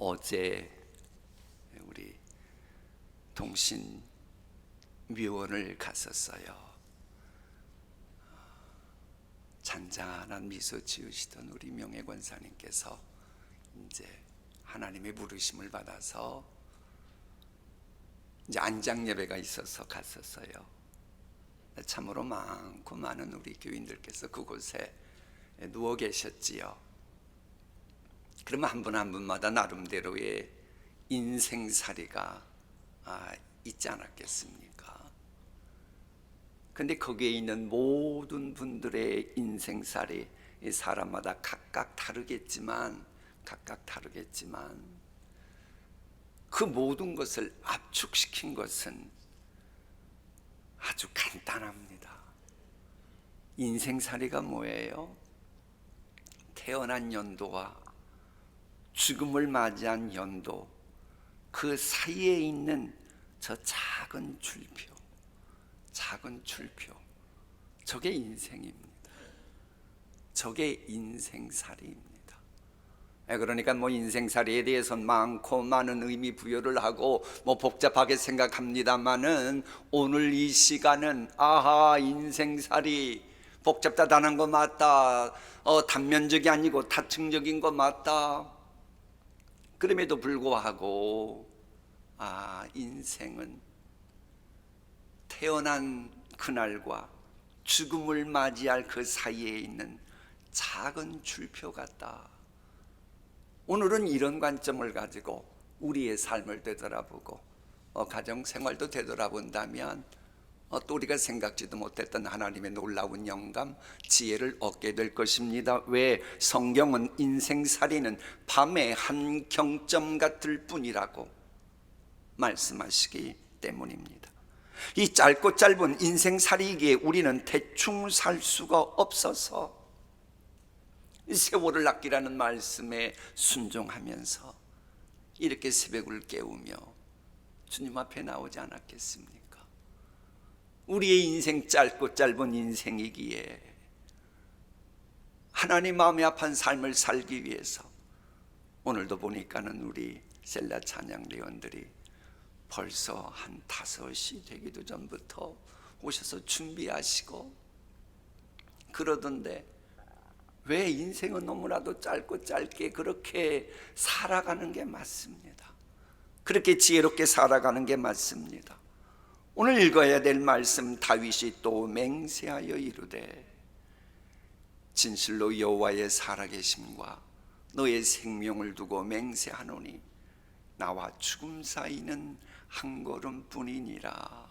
어제 우리 동신 묘원을 갔었어요. 잔잔한 미소 지으시던 우리 명예 권사님께서 이제 하나님의 부르심을 받아서 이제 안장 예배가 있어서 갔었어요. 참으로 많고 많은 우리 교인들께서 그곳에 누워 계셨지요. 그러면 한분한 분마다 나름대로의 인생살이가 아, 있지 않았겠습니까? 근데 거기에 있는 모든 분들의 인생살이 이 사람마다 각각 다르겠지만 각각 다르겠지만 그 모든 것을 압축시킨 것은 아주 간단합니다. 인생살이가 뭐예요? 태어난 연도와 죽음을 맞이한 연도 그 사이에 있는 저 작은 줄표 작은 줄표 저게 인생입니다. 저게 인생살이입니다. 예, 그러니까 뭐 인생살이에 대해서는 많고 많은 의미 부여를 하고 뭐 복잡하게 생각합니다만은 오늘 이 시간은 아하 인생살이 복잡하다는 거 맞다. 어 단면적이 아니고 다층적인 거 맞다. 그럼에도 불구하고 아 인생은 태어난 그날과 죽음을 맞이할 그 사이에 있는 작은 줄표 같다. 오늘은 이런 관점을 가지고 우리의 삶을 되돌아보고 어, 가정 생활도 되돌아본다면 어, 또 우리가 생각지도 못했던 하나님의 놀라운 영감, 지혜를 얻게 될 것입니다. 왜 성경은 인생살이는 밤의 한 경점 같을 뿐이라고 말씀하시기 때문입니다. 이 짧고 짧은 인생살이기에 우리는 대충 살 수가 없어서 세월을 아끼라는 말씀에 순종하면서 이렇게 새벽을 깨우며 주님 앞에 나오지 않았겠습니까? 우리의 인생 짧고 짧은 인생이기에 하나님 마음에 아픈 삶을 살기 위해서 오늘도 보니까는 우리 셀라 찬양 대원들이 벌써 한 다섯이 되기도 전부터 오셔서 준비하시고 그러던데 왜 인생은 너무나도 짧고 짧게 그렇게 살아가는 게 맞습니다. 그렇게 지혜롭게 살아가는 게 맞습니다. 오늘 읽어야 될 말씀 다윗이 또 맹세하여 이르되 진실로 여호와의 살아계심과 너의 생명을 두고 맹세하노니 나와 죽음 사이는 한 걸음뿐이니라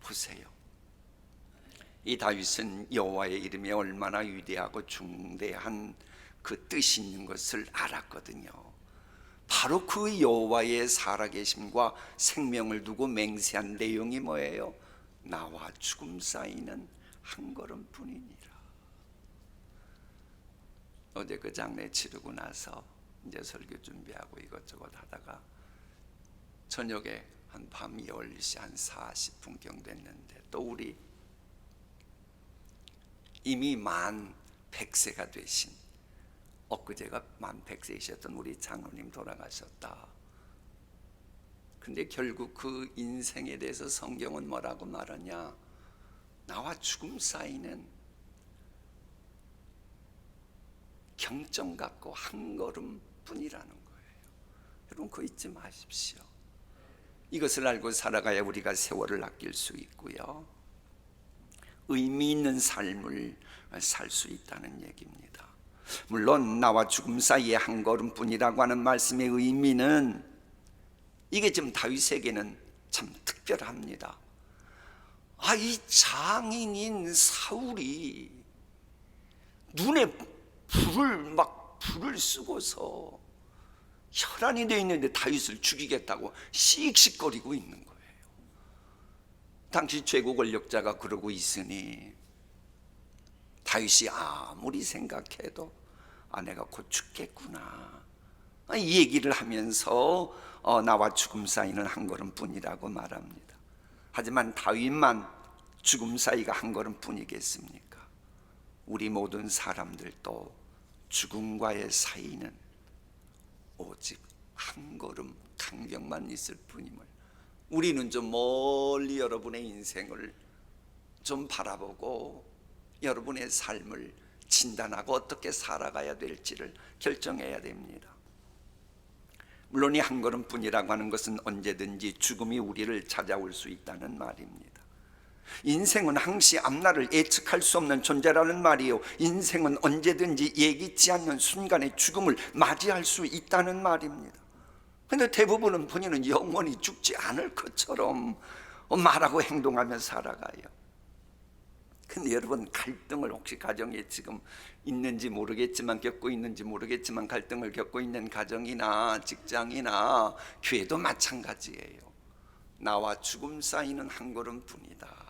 보세요. 이 다윗은 여호와의 이름이 얼마나 위대하고 중대한 그 뜻이 있는 것을 알았거든요. 바로 그 여호와의 살아계심과 생명을 두고 맹세한 내용이 뭐예요? 나와 죽음 사이는 한 걸음뿐이니라. 어제 그 장례 치르고 나서 이제 설교 준비하고 이것저것 하다가 저녁에 한 밤 10시 한 40분 경 됐는데 또 우리 이미 만 100세가 되신 엊그제가 만 100세이셨던 우리 장로님 돌아가셨다. 근데 결국 그 인생에 대해서 성경은 뭐라고 말하냐? 나와 죽음 사이는 경점 같고 한 걸음 뿐이라는 거예요. 여러분 그거 잊지 마십시오. 이것을 알고 살아가야 우리가 세월을 아낄 수 있고요. 의미 있는 삶을 살 수 있다는 얘기입니다. 물론 나와 죽음 사이의 한 걸음뿐이라고 하는 말씀의 의미는 이게 지금 다윗에게는 참 특별합니다. 아, 이 장인인 사울이 눈에 불을 막 불을 쓰고서 혈안이 되어 있는데 다윗을 죽이겠다고 씩씩거리고 있는 거예요. 당시 최고 권력자가 그러고 있으니 다윗이 아무리 생각해도 아 내가 곧 죽겠구나 이 얘기를 하면서 어, 나와 죽음 사이는 한 걸음뿐이라고 말합니다. 하지만 다윗만 죽음 사이가 한 걸음뿐이겠습니까? 우리 모든 사람들도 죽음과의 사이는 오직 한 걸음 간격만 있을 뿐임을 우리는 좀 멀리 여러분의 인생을 좀 바라보고 여러분의 삶을 진단하고 어떻게 살아가야 될지를 결정해야 됩니다. 물론 이 한 걸음뿐이라고 하는 것은 언제든지 죽음이 우리를 찾아올 수 있다는 말입니다. 인생은 항시 앞날을 예측할 수 없는 존재라는 말이요. 인생은 언제든지 예기치 않는 순간에 죽음을 맞이할 수 있다는 말입니다. 근데 대부분은 본인은 영원히 죽지 않을 것처럼 말하고 행동하며 살아가요. 근데 여러분 갈등을 혹시 가정에 지금 있는지 모르겠지만 겪고 있는지 모르겠지만 갈등을 겪고 있는 가정이나 직장이나 교회도 마찬가지예요. 나와 죽음 사이는 한 걸음뿐이다.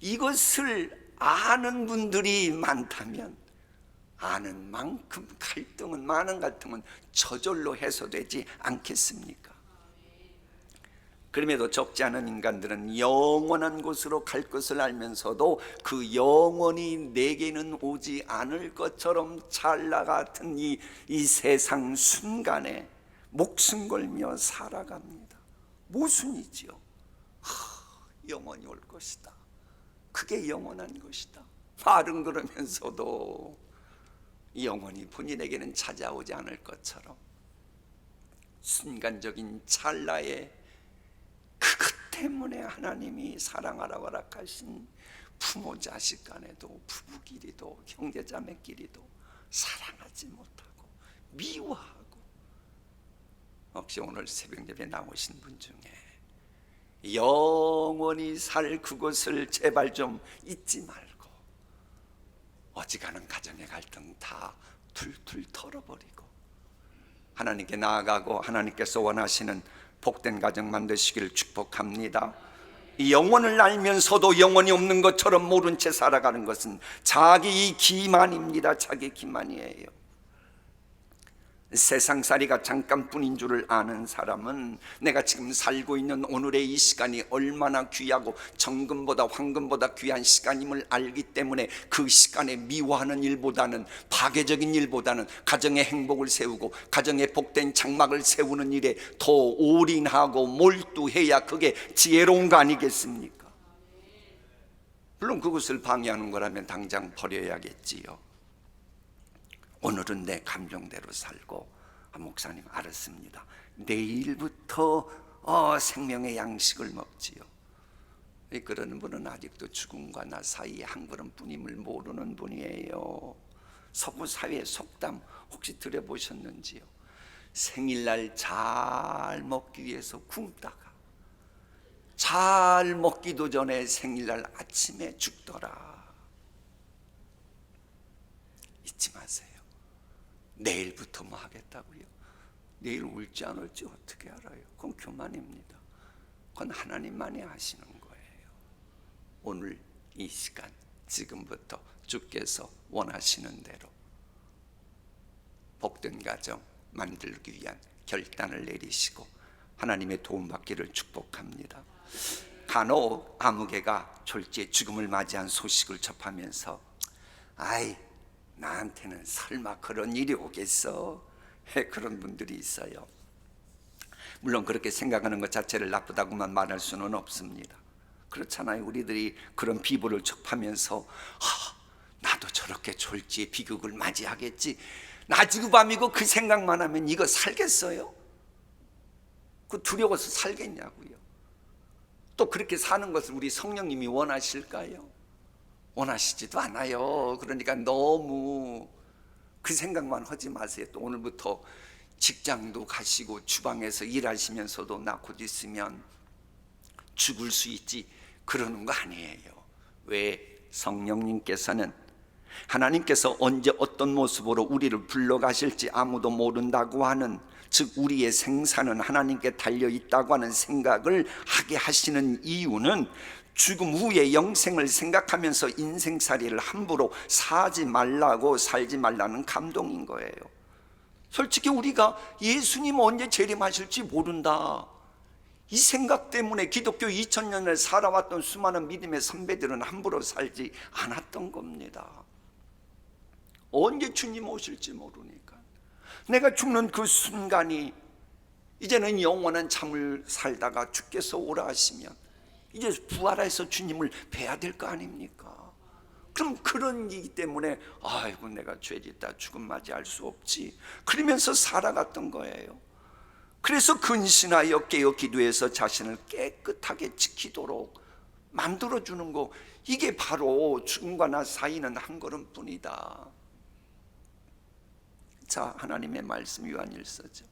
이것을 아는 분들이 많다면 아는 만큼 갈등은 많은 갈등은 저절로 해소되지 않겠습니까? 그럼에도 적지 않은 인간들은 영원한 곳으로 갈 것을 알면서도 그 영원히 내게는 오지 않을 것처럼 찰나 같은 이, 이 세상 순간에 목숨 걸며 살아갑니다. 모순이지요. 하, 영원히 올 것이다. 그게 영원한 것이다. 말은 그러면서도 영원히 본인에게는 찾아오지 않을 것처럼 순간적인 찰나의 그것 때문에 하나님이 사랑하라고 허락하신 부모 자식 간에도 부부끼리도 형제자매끼리도 사랑하지 못하고 미워하고 혹시 오늘 새벽 예배 나오신 분 중에 영원히 살 그것을 제발 좀 잊지 말고 어지간한 가정의 갈등 다 툴툴 털어버리고 하나님께 나아가고 하나님께서 원하시는 복된 가정 만드시기를 축복합니다. 이 영혼을 알면서도 영혼이 없는 것처럼 모른 채 살아가는 것은 자기 기만입니다. 자기 기만이에요. 세상살이가 잠깐뿐인 줄을 아는 사람은 내가 지금 살고 있는 오늘의 이 시간이 얼마나 귀하고 정금보다 황금보다 귀한 시간임을 알기 때문에 그 시간에 미워하는 일보다는 파괴적인 일보다는 가정의 행복을 세우고 가정의 복된 장막을 세우는 일에 더 올인하고 몰두해야 그게 지혜로운 거 아니겠습니까? 물론 그것을 방해하는 거라면 당장 버려야겠지요. 오늘은 내 감정대로 살고 아, 목사님 알았습니다. 내일부터 어, 생명의 양식을 먹지요. 이 그러는 분은 아직도 죽음과 나 사이에 한 걸음뿐임을 모르는 분이에요. 서구 사회 속담 혹시 들어보셨는지요? 생일날 잘 먹기 위해서 굶다가 잘 먹기도 전에 생일날 아침에 죽더라. 잊지 마세요. 내일부터 뭐 하겠다고요? 내일 울지 안 울지 어떻게 알아요? 그건 교만입니다. 그건 하나님만이 하시는 거예요. 오늘 이 시간 지금부터 주께서 원하시는 대로 복된 가정 만들기 위한 결단을 내리시고 하나님의 도움받기를 축복합니다. 간혹 아무개가 졸지에 죽음을 맞이한 소식을 접하면서 아이 나한테는 설마 그런 일이 오겠어? 그런 분들이 있어요. 물론 그렇게 생각하는 것 자체를 나쁘다고만 말할 수는 없습니다. 그렇잖아요. 우리들이 그런 비보를 접하면서 하, 나도 저렇게 졸지에 비극을 맞이하겠지. 낮이고 밤이고 그 생각만 하면 이거 살겠어요? 그 두려워서 살겠냐고요. 또 그렇게 사는 것을 우리 성령님이 원하실까요? 원하시지도 않아요. 그러니까 너무 그 생각만 하지 마세요. 또 오늘부터 직장도 가시고 주방에서 일하시면서도 나 곧 있으면 죽을 수 있지 그러는 거 아니에요. 왜 성령님께서는 하나님께서 언제 어떤 모습으로 우리를 불러가실지 아무도 모른다고 하는 즉 우리의 생사는 하나님께 달려 있다고 하는 생각을 하게 하시는 이유는 죽음 후의 영생을 생각하면서 인생살이를 함부로 사지 말라고 살지 말라는 감동인 거예요. 솔직히 우리가 예수님 언제 재림하실지 모른다. 이 생각 때문에 기독교 2000년을 살아왔던 수많은 믿음의 선배들은 함부로 살지 않았던 겁니다. 언제 주님 오실지 모르니까. 내가 죽는 그 순간이 이제는 영원한 참을 살다가 주께서 오라 하시면 이제 부활해서 주님을 뵈야 될 거 아닙니까? 그럼 그런 이기 때문에 아이고 내가 죄짓다 죽음 맞이할 수 없지 그러면서 살아갔던 거예요. 그래서 근신하여 깨어 기도해서 자신을 깨끗하게 지키도록 만들어 주는 거 이게 바로 죽음과 나 사이는 한 걸음뿐이다. 자 하나님의 말씀 요한일서죠.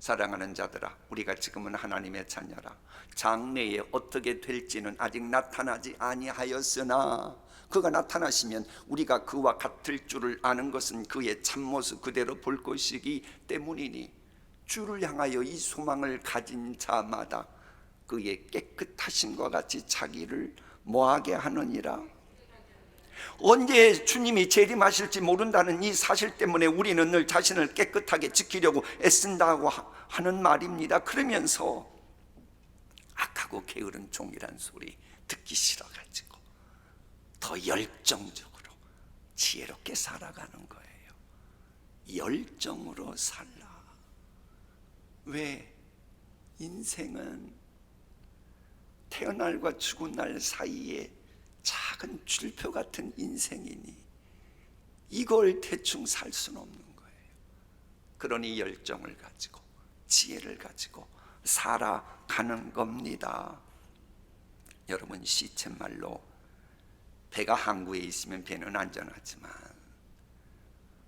사랑하는 자들아 우리가 지금은 하나님의 자녀라. 장래에 어떻게 될지는 아직 나타나지 아니하였으나 그가 나타나시면 우리가 그와 같을 줄을 아는 것은 그의 참모습 그대로 볼 것이기 때문이니 주를 향하여 이 소망을 가진 자마다 그의 깨끗하심과 같이 자기를 뭐하게 하느니라 언제 주님이 재림하실지 모른다는 이 사실 때문에 우리는 늘 자신을 깨끗하게 지키려고 애쓴다고 하- 하는 말입니다. 그러면서 악하고 게으른 종이란 소리 듣기 싫어가지고 더 열정적으로 지혜롭게 살아가는 거예요. 열정으로 살라. 왜? 인생은 태어날과 죽은 날 사이에 작은 줄표 같은 인생이니 이걸 대충 살 수는 없는 거예요. 그러니 열정을 가지고 지혜를 가지고 살아가는 겁니다. 여러분 시쳇말로 배가 항구에 있으면 배는 안전하지만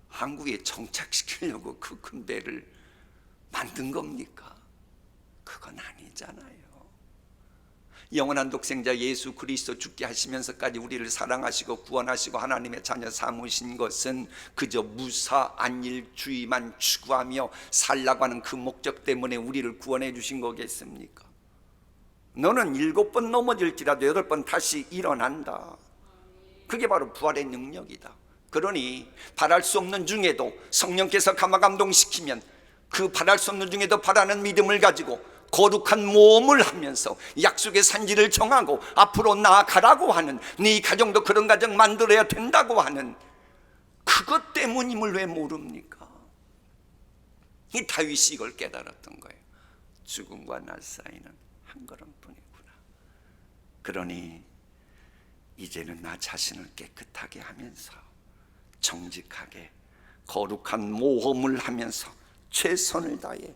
항구에 정착시키려고 그 큰 배를 만든 겁니까? 그건 아니잖아요. 영원한 독생자 예수 그리스도 죽게 하시면서까지 우리를 사랑하시고 구원하시고 하나님의 자녀 삼으신 것은 그저 무사 안일주의만 추구하며 살라고 하는 그 목적 때문에 우리를 구원해 주신 거겠습니까? 너는 일곱 번 넘어질지라도 여덟 번 다시 일어난다. 그게 바로 부활의 능력이다. 그러니 바랄 수 없는 중에도 성령께서 감화 감동시키면 그 바랄 수 없는 중에도 바라는 믿음을 가지고 거룩한 모험을 하면서 약속의 산지를 정하고 앞으로 나아가라고 하는 네 가정도 그런 가정 만들어야 된다고 하는 그것 때문임을 왜 모릅니까? 이 다윗이 이걸 깨달았던 거예요. 죽음과 나 사이는 한 걸음뿐이구나. 그러니 이제는 나 자신을 깨끗하게 하면서 정직하게 거룩한 모험을 하면서 최선을 다해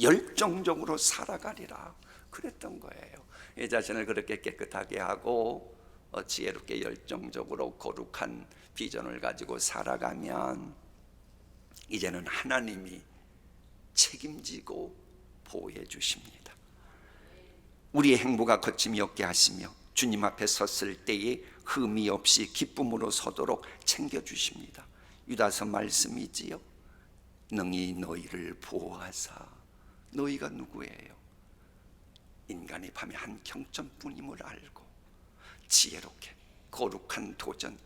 열정적으로 살아가리라 그랬던 거예요. 이 자신을 그렇게 깨끗하게 하고 어, 지혜롭게 열정적으로 거룩한 비전을 가지고 살아가면 이제는 하나님이 책임지고 보호해 주십니다. 우리의 행보가 거침이 없게 하시며 주님 앞에 섰을 때에 흠이 없이 기쁨으로 서도록 챙겨 주십니다. 유다서 말씀이지요. 능히 너희를 보호하사 너희가 누구예요? 인간의 밤에 한 경점뿐임을 알고 지혜롭게 거룩한 도전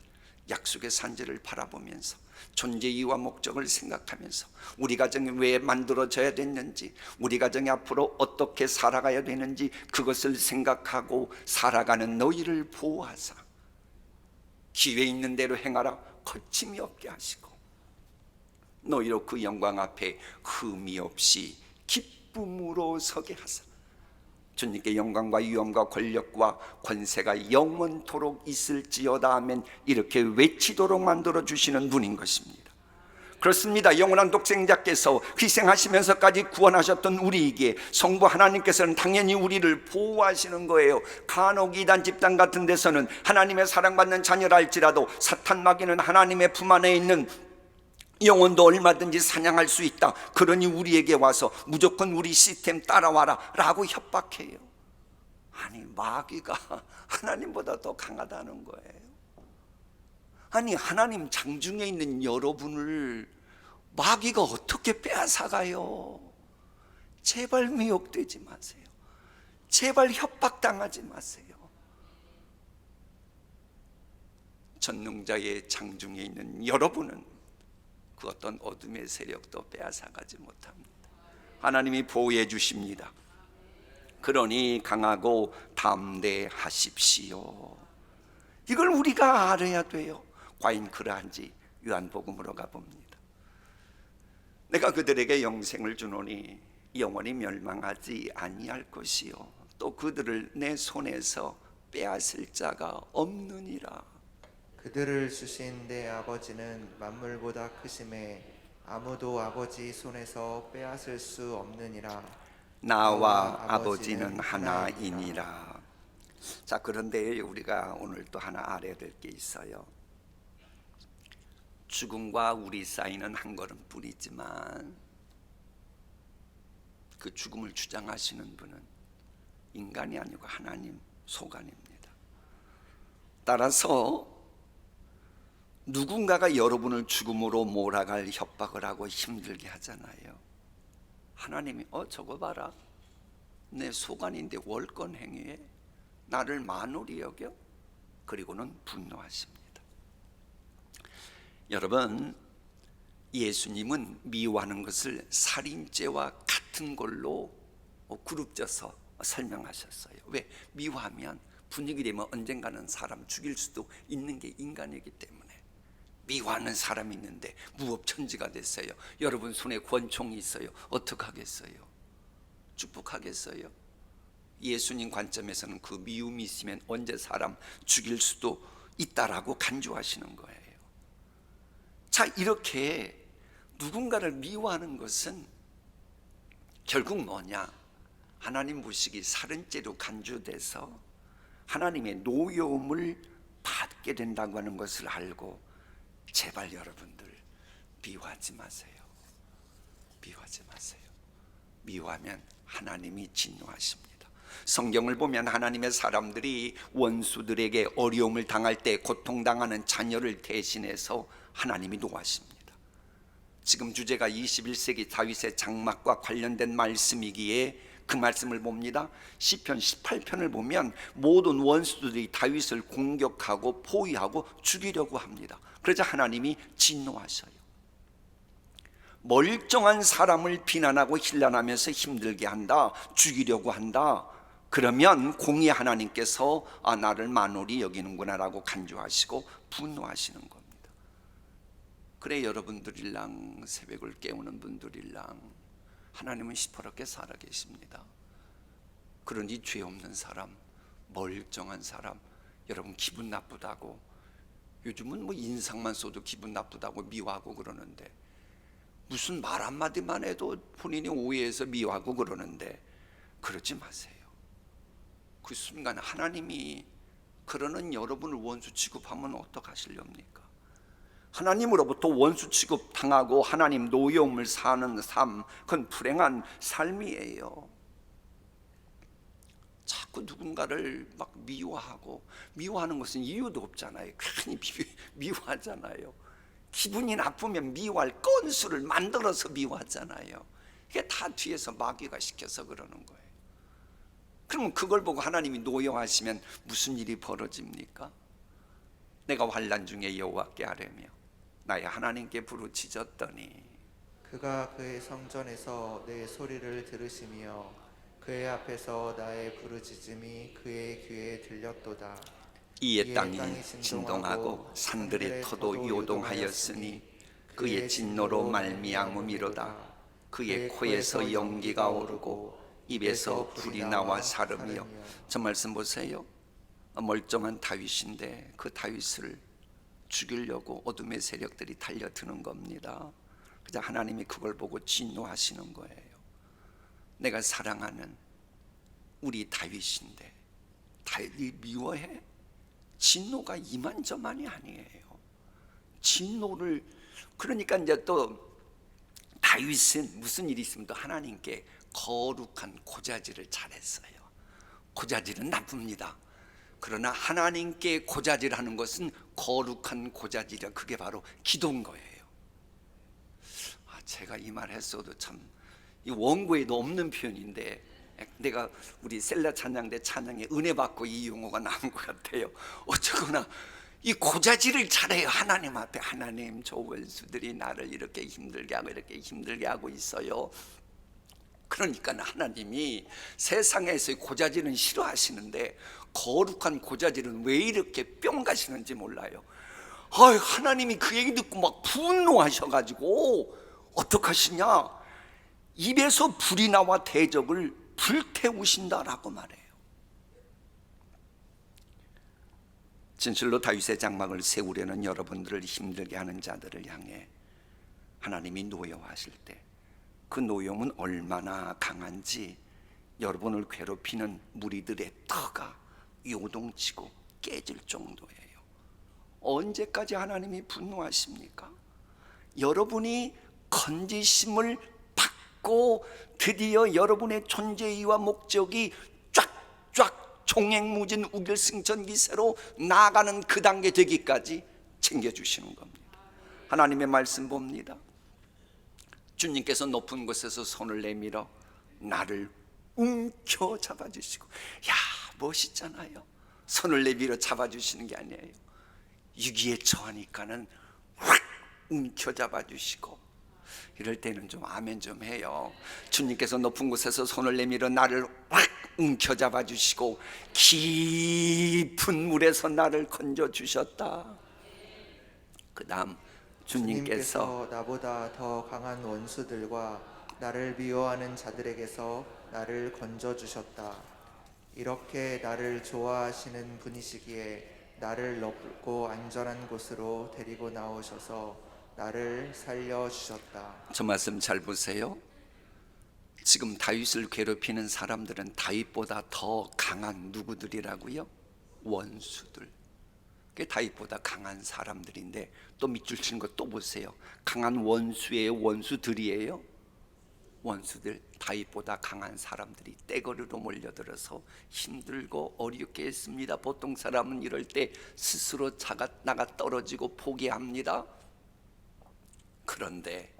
약속의 산지를 바라보면서 존재 이유와 목적을 생각하면서 우리 가정이 왜 만들어져야 됐는지 우리 가정이 앞으로 어떻게 살아가야 되는지 그것을 생각하고 살아가는 너희를 보호하사 기회 있는 대로 행하라 거침이 없게 하시고 너희로 그 영광 앞에 흠이 없이 기쁨으로 서게 하사 주님께 영광과 위엄과 권력과 권세가 영원토록 있을지어다 하면 이렇게 외치도록 만들어 주시는 분인 것입니다. 그렇습니다. 영원한 독생자께서 희생하시면서까지 구원하셨던 우리에게 성부 하나님께서는 당연히 우리를 보호하시는 거예요. 간혹 이단 집단 같은 데서는 하나님의 사랑받는 자녀라 할지라도 사탄 마귀는 하나님의 품 안에 있는 영혼도 얼마든지 사냥할 수 있다. 그러니 우리에게 와서 무조건 우리 시스템 따라와라 라고 협박해요. 아니 마귀가 하나님보다 더 강하다는 거예요. 아니 하나님 장중에 있는 여러분을 마귀가 어떻게 빼앗아가요? 제발 미혹되지 마세요. 제발 협박당하지 마세요. 전능자의 장중에 있는 여러분은 그 어떤 어둠의 세력도 빼앗아가지 못합니다. 하나님이 보호해 주십니다. 그러니 강하고 담대하십시오. 이걸 우리가 알아야 돼요. 과연 그러한지 요한복음으로 가봅니다. 내가 그들에게 영생을 주노니 영원히 멸망하지 아니할 것이요 또 그들을 내 손에서 빼앗을 자가 없느니라 그들을 주신 내 아버지는 만물보다 크심에 아무도 아버지 손에서 빼앗을 수 없느니라. 나와 아버지는 하나이니라. 자, 그런데 우리가 오늘 또 하나 알아야 될 게 있어요. 죽음과 우리 사이는 한 걸음뿐이지만 그 죽음을 주장하시는 분은 인간이 아니고 하나님 소관입니다. 따라서 누군가가 여러분을 죽음으로 몰아갈 협박을 하고 힘들게 하잖아요. 하나님이 어 저거 봐라 내 소관인데 월권 행위에 나를 만홀히 여겨 그리고는 분노하십니다. 여러분 예수님은 미워하는 것을 살인죄와 같은 걸로 어, 그룹져서 설명하셨어요. 왜 미워하면 분위기 되면 언젠가는 사람 죽일 수도 있는 게 인간이기 때문에 미워하는 사람이 있는데 무법천지가 됐어요. 여러분 손에 권총이 있어요. 어떡하겠어요? 축복하겠어요? 예수님 관점에서는 그 미움이 있으면 언제 사람 죽일 수도 있다라고 간주하시는 거예요. 자, 이렇게 누군가를 미워하는 것은 결국 뭐냐? 하나님 무식이 살인죄로 간주돼서 하나님의 노여움을 받게 된다고 하는 것을 알고 제발 여러분들 미워하지 마세요. 미워하지 마세요. 미워하면 하나님이 진노하십니다. 성경을 보면 하나님의 사람들이 원수들에게 어려움을 당할 때 고통당하는 자녀를 대신해서 하나님이 노하십니다. 지금 주제가 21세기 다윗의 장막과 관련된 말씀이기에 그 말씀을 봅니다. 시편 18편을 보면 모든 원수들이 다윗을 공격하고 포위하고 죽이려고 합니다. 그러자 하나님이 진노하셔요. 멀쩡한 사람을 비난하고 힐난하면서 힘들게 한다, 죽이려고 한다. 그러면 공의 하나님께서 아 나를 만홀히 여기는구나라고 간주하시고 분노하시는 겁니다. 그래 여러분들일랑 새벽을 깨우는 분들일랑 하나님은 시퍼렇게 살아 계십니다. 그러니 죄 없는 사람, 멀쩡한 사람, 여러분 기분 나쁘다고 요즘은 뭐 인상만 써도 기분 나쁘다고 미워하고 그러는데 무슨 말 한마디만 해도 본인이 오해해서 미워하고 그러는데 그러지 마세요. 그 순간 하나님이 그러는 여러분을 원수 취급하면 어떡하시렵니까? 하나님으로부터 원수 취급 당하고 하나님 노여움을 사는 삶, 그건 불행한 삶이에요. 자꾸 누군가를 막 미워하고 미워하는 것은 이유도 없잖아요. 괜히 미, 미워하잖아요. 기분이 나쁘면 미워할 건수를 만들어서 미워하잖아요. 이게 다 뒤에서 마귀가 시켜서 그러는 거예요. 그러면 그걸 보고 하나님이 노여하시면 무슨 일이 벌어집니까? 내가 환란 중에 여호와께 아뢰며 나의 하나님께 부르짖었더니 그가 그의 성전에서 내 소리를 들으시며 그의 앞에서 나의 부르짖음이 그의 귀에 들렸도다. 이에 땅이 진동하고 산들의 터도 요동하였으니 그의 진노로 말미암음이로다. 그의 코에서 연기가 오르고 입에서 불이 나와 사르며 저 말씀 보세요. 멀쩡한 다윗인데 그 다윗을 죽이려고 어둠의 세력들이 달려드는 겁니다. 그저 하나님이 그걸 보고 진노하시는 거예요 내가 사랑하는 우리 다윗인데 다윗이 미워해? 진노가 이만저만이 아니에요. 진노를 그러니까 이제 또 다윗은 무슨 일이 있으면 또 하나님께 거룩한 고자질을 잘했어요. 고자질은 나쁩니다. 그러나 하나님께 고자질하는 것은 거룩한 고자질이야. 그게 바로 기도인 거예요. 아, 제가 이 말 했어도 참 이 원고에도 없는 표현인데 내가 우리 셀라 찬양대 찬양에 은혜 받고 이 용어가 나온 것 같아요. 어쩌거나 이 고자질을 잘해요. 하나님 앞에 하나님 저 원수들이 나를 이렇게 힘들게 하고 이렇게 힘들게 하고 있어요. 그러니까 하나님이 세상에서의 고자질은 싫어하시는데 거룩한 고자질은 왜 이렇게 뿅 가시는지 몰라요. 아, 하나님이 그 얘기 듣고 막 분노하셔가지고 어떡하시냐? 입에서 불이 나와 대적을 불태우신다라고 말해요. 진실로 다윗의 장막을 세우려는 여러분들을 힘들게 하는 자들을 향해 하나님이 노여하실 때 그 노여움은 얼마나 강한지 여러분을 괴롭히는 무리들의 터가 요동치고 깨질 정도예요. 언제까지 하나님이 분노하십니까? 여러분이 건지심을 받고 드디어 여러분의 존재의와 목적이 쫙쫙 종횡무진 우결승천기세로 나아가는 그 단계 되기까지 챙겨주시는 겁니다. 하나님의 말씀 봅니다. 주님께서 높은 곳에서 손을 내밀어 나를 움켜 잡아주시고 야 멋있잖아요. 손을 내밀어 잡아주시는 게 아니에요. 위기에 처하니까는 확 움켜 잡아주시고 이럴 때는 좀 아멘 좀 해요. 주님께서 높은 곳에서 손을 내밀어 나를 확 움켜 잡아 주시고 깊은 물에서 나를 건져 주셨다. 그 다음 주님께서 나보다 더 강한 원수들과 나를 미워하는 자들에게서 나를 건져 주셨다. 이렇게 나를 좋아하시는 분이시기에 나를 높고 안전한 곳으로 데리고 나오셔서 나를 살려 주셨다. 저 말씀 잘 보세요. 지금 다윗을 괴롭히는 사람들은 다윗보다 더 강한 누구들이라고요? 원수들. 그게 다윗보다 강한 사람들인데 또 밑줄 치는 거 또 보세요. 강한 원수예요, 원수들이에요. 원수들 다윗보다 강한 사람들이 떼거리로 몰려들어서 힘들고 어렵게 했습니다. 보통 사람은 이럴 때 스스로 자가 나가 떨어지고 포기합니다. 그런데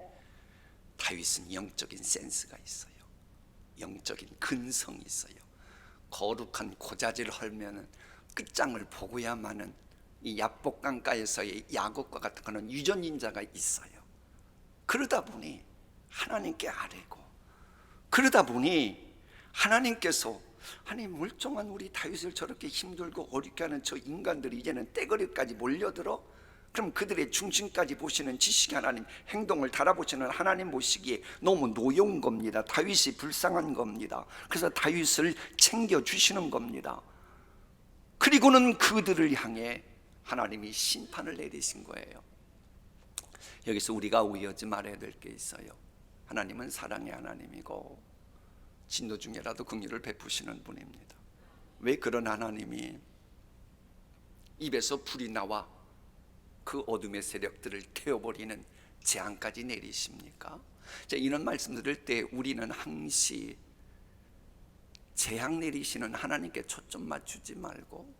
다윗은 영적인 센스가 있어요. 영적인 근성이 있어요. 거룩한 고자질을 헐면은 끝장을 보고야만은 이 야복강가에서의 야곱과 같은 그런 유전인자가 있어요. 그러다 보니 하나님께 아뢰고 그러다 보니 하나님께서 아니 멀쩡한 우리 다윗을 저렇게 힘들고 어렵게 하는 저 인간들이 이제는 떼거리까지 몰려들어 그럼 그들의 중심까지 보시는 지식 하나님 행동을 달아보시는 하나님 보시기에 너무 노여운 겁니다 다윗이 불쌍한 겁니다 그래서 다윗을 챙겨주시는 겁니다 그리고는 그들을 향해 하나님이 심판을 내리신 거예요 여기서 우리가 오해하지 말아야 될 게 있어요. 하나님은 사랑의 하나님이고 진노 중에라도 긍휼을 베푸시는 분입니다. 왜 그런 하나님이 입에서 불이 나와 그 어둠의 세력들을 태워버리는 재앙까지 내리십니까? 자, 이런 말씀 들을 때 우리는 항시 재앙 내리시는 하나님께 초점 맞추지 말고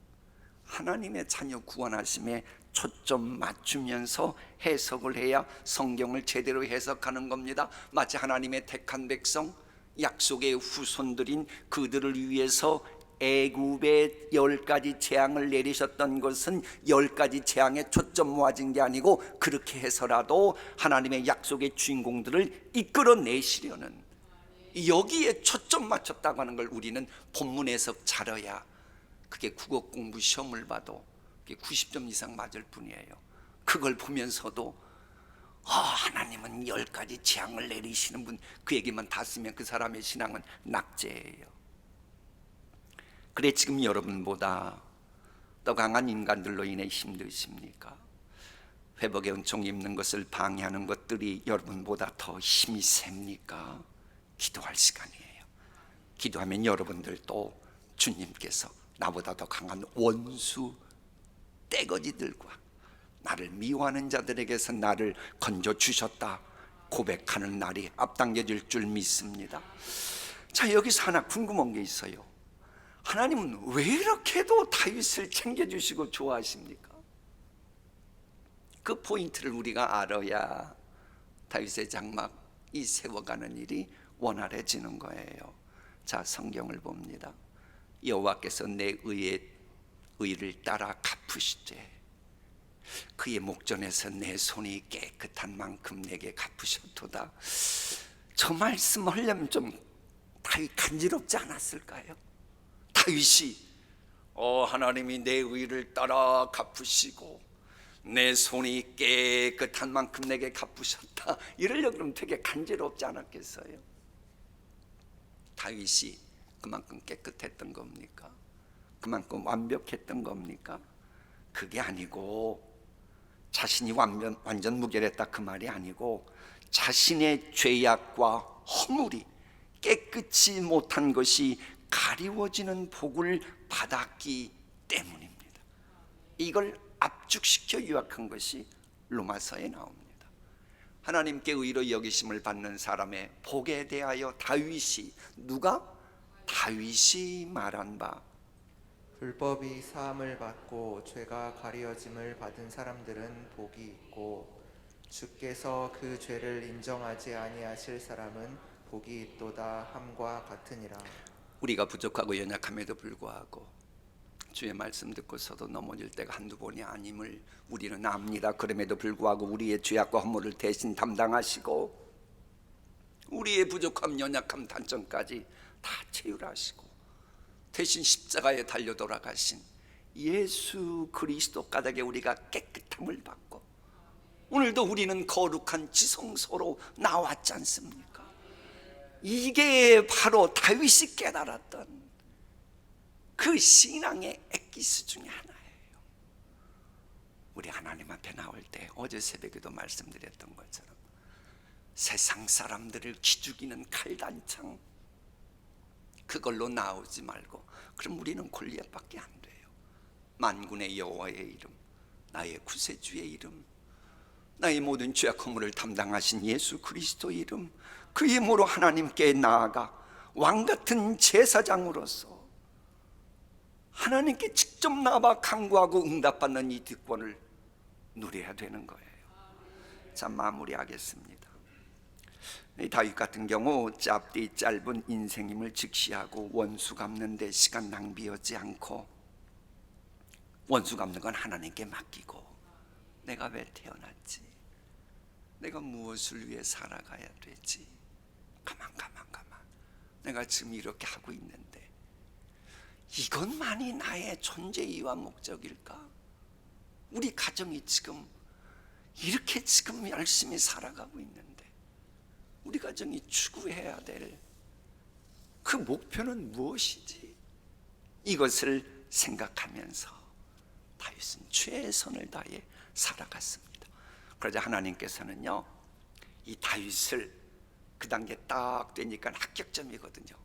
하나님의 자녀 구원하심에 초점 맞추면서 해석을 해야 성경을 제대로 해석하는 겁니다. 마치 하나님의 택한 백성, 약속의 후손들인 그들을 위해서 애굽에 열 가지 재앙을 내리셨던 것은 열 가지 재앙에 초점 모아진 게 아니고 그렇게 해서라도 하나님의 약속의 주인공들을 이끌어내시려는 여기에 초점 맞췄다고 하는 걸 우리는 본문 해석 잘해야 그게 국어 공부 시험을 봐도 그게 90점 이상 맞을 뿐이에요. 그걸 보면서도 아, 하나님은 열 가지 재앙을 내리시는 분 그 얘기만 다 쓰면 그 사람의 신앙은 낙제예요. 그래 지금 여러분보다 더 강한 인간들로 인해 힘드십니까? 회복의 은총 입는 것을 방해하는 것들이 여러분보다 더 힘이 셉니까? 기도할 시간이에요. 기도하면 여러분들도 주님께서 나보다 더 강한 원수 떼거지들과 나를 미워하는 자들에게서 나를 건져 주셨다 고백하는 날이 앞당겨질 줄 믿습니다. 자 여기서 하나 궁금한 게 있어요. 하나님은 왜 이렇게도 다윗을 챙겨주시고 좋아하십니까? 그 포인트를 우리가 알아야 다윗의 장막 이 세워가는 일이 원활해지는 거예요. 자 성경을 봅니다. 여호와께서 내 의의 의를 따라 갚으시되 그의 목전에서 내 손이 깨끗한 만큼 내게 갚으셨도다. 저 말씀 하려면 좀 다윗 간지럽지 않았을까요? 다윗이 어 하나님이 내 의를 따라 갚으시고 내 손이 깨끗한 만큼 내게 갚으셨다. 이러려 그러면 되게 간지럽지 않았겠어요? 다윗이 그만큼 깨끗했던 겁니까? 그만큼 완벽했던 겁니까? 그게 아니고 자신이 완전, 완전 무결했다 그 말이 아니고 자신의 죄악과 허물이 깨끗이 못한 것이 가리워지는 복을 받았기 때문입니다. 이걸 압축시켜 요약한 것이 로마서에 나옵니다. 하나님께 의로 여기심을 받는 사람의 복에 대하여 다윗이 누가 다윗이 말한 바 불법이 사함을 받고 죄가 가리어짐을 받은 사람들은 복이 있고 주께서 그 죄를 인정하지 아니하실 사람은 복이 있도다 함과 같으니라. 우리가 부족하고 연약함에도 불구하고 주의 말씀 듣고서도 넘어질 때가 한두 번이 아님을 우리는 압니다. 그럼에도 불구하고 우리의 죄악과 허물을 대신 담당하시고 우리의 부족함, 연약함, 단점까지 다 채율하시고 대신 십자가에 달려 돌아가신 예수 그리스도 까닭에 우리가 깨끗함을 받고 오늘도 우리는 거룩한 지성소로 나왔지 않습니까? 이게 바로 다윗이 깨달았던 그 신앙의 엑기스 중에 하나예요. 우리 하나님 앞에 나올 때 어제 새벽에도 말씀드렸던 것처럼 세상 사람들을 기죽이는 칼단창 그걸로 나오지 말고 그럼 우리는 골리앗밖에 안 돼요. 만군의 여호와의 이름, 나의 구세주의 이름, 나의 모든 죄악 허물을 담당하신 예수 그리스도의 이름 그 이름으로 하나님께 나아가 왕 같은 제사장으로서 하나님께 직접 나와 간구하고 응답받는 이 득권을 누려야 되는 거예요. 자 마무리하겠습니다. 이 다윗 같은 경우 짧디 짧은 인생임을 직시하고 원수 갚는 데 시간 낭비하지 않고 원수 갚는 건 하나님께 맡기고 내가 왜 태어났지? 내가 무엇을 위해 살아가야 되지? 가만 가만 가만. 내가 지금 이렇게 하고 있는데 이것만이 나의 존재 이유와 목적일까? 우리 가정이 지금 이렇게 지금 열심히 살아가고 있는데 우리 가정이 추구해야 될 그 목표는 무엇이지? 이것을 생각하면서 다윗은 최선을 다해 살아갔습니다. 그러자 하나님께서는요, 이 다윗을 그 단계 딱 되니까 합격점이거든요.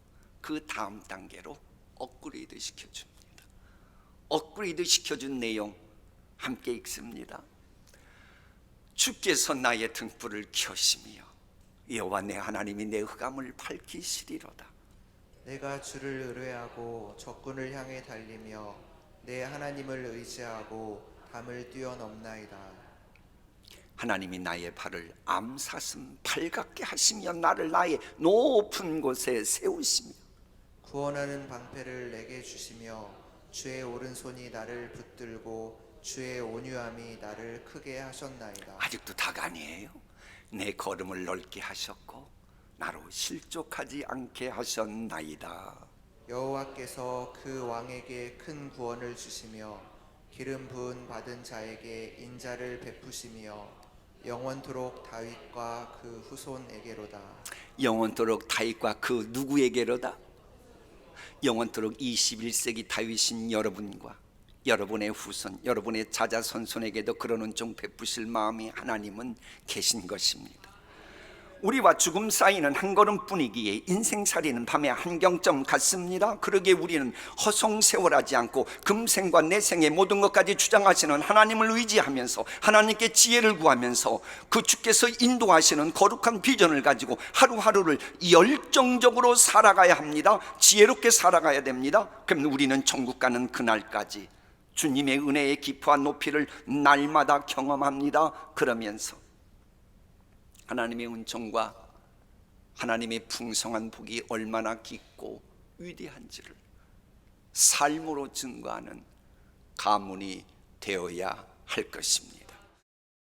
그 다음 단계로 업그레이드 시켜줍니다. 업그레이드 시켜준 내용 함께 읽습니다. 주께서 나의 등불을 켜시며 여호와 내 하나님이 내 흑암을 밝히시리로다. 내가 주를 의뢰하고 적군을 향해 달리며 내 하나님을 의지하고 담을 뛰어넘나이다. 하나님이 나의 발을 암사슴 발같게 하시며 나를 나의 높은 곳에 세우시며 구원하는 방패를 내게 주시며 주의 오른손이 나를 붙들고 주의 온유함이 나를 크게 하셨나이다. 아직도 다가 아니에요. 내 걸음을 넓게 하셨고 나로 실족하지 않게 하셨나이다. 여호와께서 그 왕에게 큰 구원을 주시며 기름 부은 받은 자에게 인자를 베푸시며 영원토록 다윗과 그 후손에게로다. 영원토록 다윗과 그 누구에게로다? 영원토록 21세기 다윗인 여러분과 여러분의 후손, 여러분의 자자손손에게도 그런 은총 베푸실 마음이 하나님은 계신 것입니다. 우리와 죽음 사이는 한 걸음뿐이기에 인생살이는 밤의 한경점 같습니다. 그러기에 우리는 허송세월하지 않고 금생과 내생의 모든 것까지 주장하시는 하나님을 의지하면서 하나님께 지혜를 구하면서 그 주께서 인도하시는 거룩한 비전을 가지고 하루하루를 열정적으로 살아가야 합니다. 지혜롭게 살아가야 됩니다. 그럼 우리는 천국 가는 그날까지 주님의 은혜의 깊이와 높이를 날마다 경험합니다. 그러면서 하나님의 은총과 하나님의 풍성한 복이 얼마나 깊고 위대한지를 삶으로 증거하는 가문이 되어야 할 것입니다.